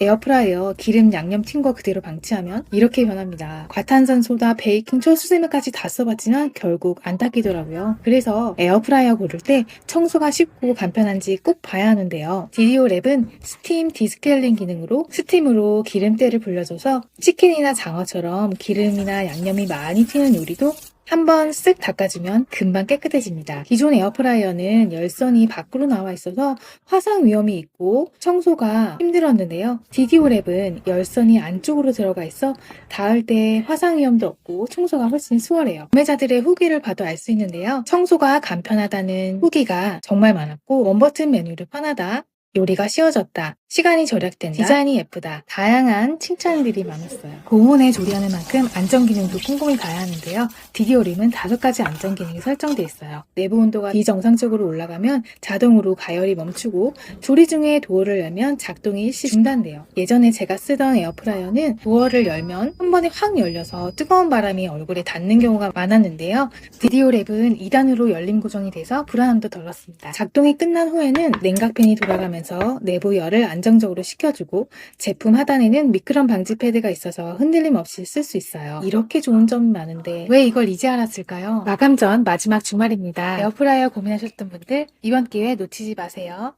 에어프라이어 기름 양념 튄 거 그대로 방치하면 이렇게 변합니다. 과탄산소다, 베이킹, 철수세미까지 다 써봤지만 결국 안 닦이더라고요. 그래서 에어프라이어 고를 때 청소가 쉽고 간편한지 꼭 봐야 하는데요. 디디오 랩은 스팀 디스케일링 기능으로 스팀으로 기름때를 불려줘서 치킨이나 장어처럼 기름이나 양념이 많이 튀는 요리도 한번 쓱 닦아주면 금방 깨끗해집니다. 기존 에어프라이어는 열선이 밖으로 나와 있어서 화상 위험이 있고 청소가 힘들었는데요. 디디오랩은 열선이 안쪽으로 들어가 있어 닿을 때 화상 위험도 없고 청소가 훨씬 수월해요. 구매자들의 후기를 봐도 알 수 있는데요. 청소가 간편하다는 후기가 정말 많았고 원버튼 메뉴를 편하다. 요리가 쉬워졌다. 시간이 절약된다. 디자인이 예쁘다. 다양한 칭찬들이 많았어요. 고온에 조리하는 만큼 안전기능도 꼼꼼히 봐야 하는데요. 디디오림은 다섯 가지 안전기능이 설정되어 있어요. 내부 온도가 비정상적으로 올라가면 자동으로 가열이 멈추고 조리 중에 도어를 열면 작동이 일시 중단돼요. 예전에 제가 쓰던 에어프라이어는 도어를 열면 한 번에 확 열려서 뜨거운 바람이 얼굴에 닿는 경우가 많았는데요. 디디오랩은 2단으로 열림 고정이 돼서 불안함도 덜었습니다. 작동이 끝난 후에는 냉각팬이 돌아가면서 내부 열을 안정적으로 식혀주고 제품 하단에는 미끄럼 방지 패드가 있어서 흔들림 없이 쓸 수 있어요. 이렇게 좋은 점이 많은데 왜 이걸 이제 알았을까요? 마감 전 마지막 주말입니다. 에어프라이어 고민하셨던 분들 이번 기회 놓치지 마세요.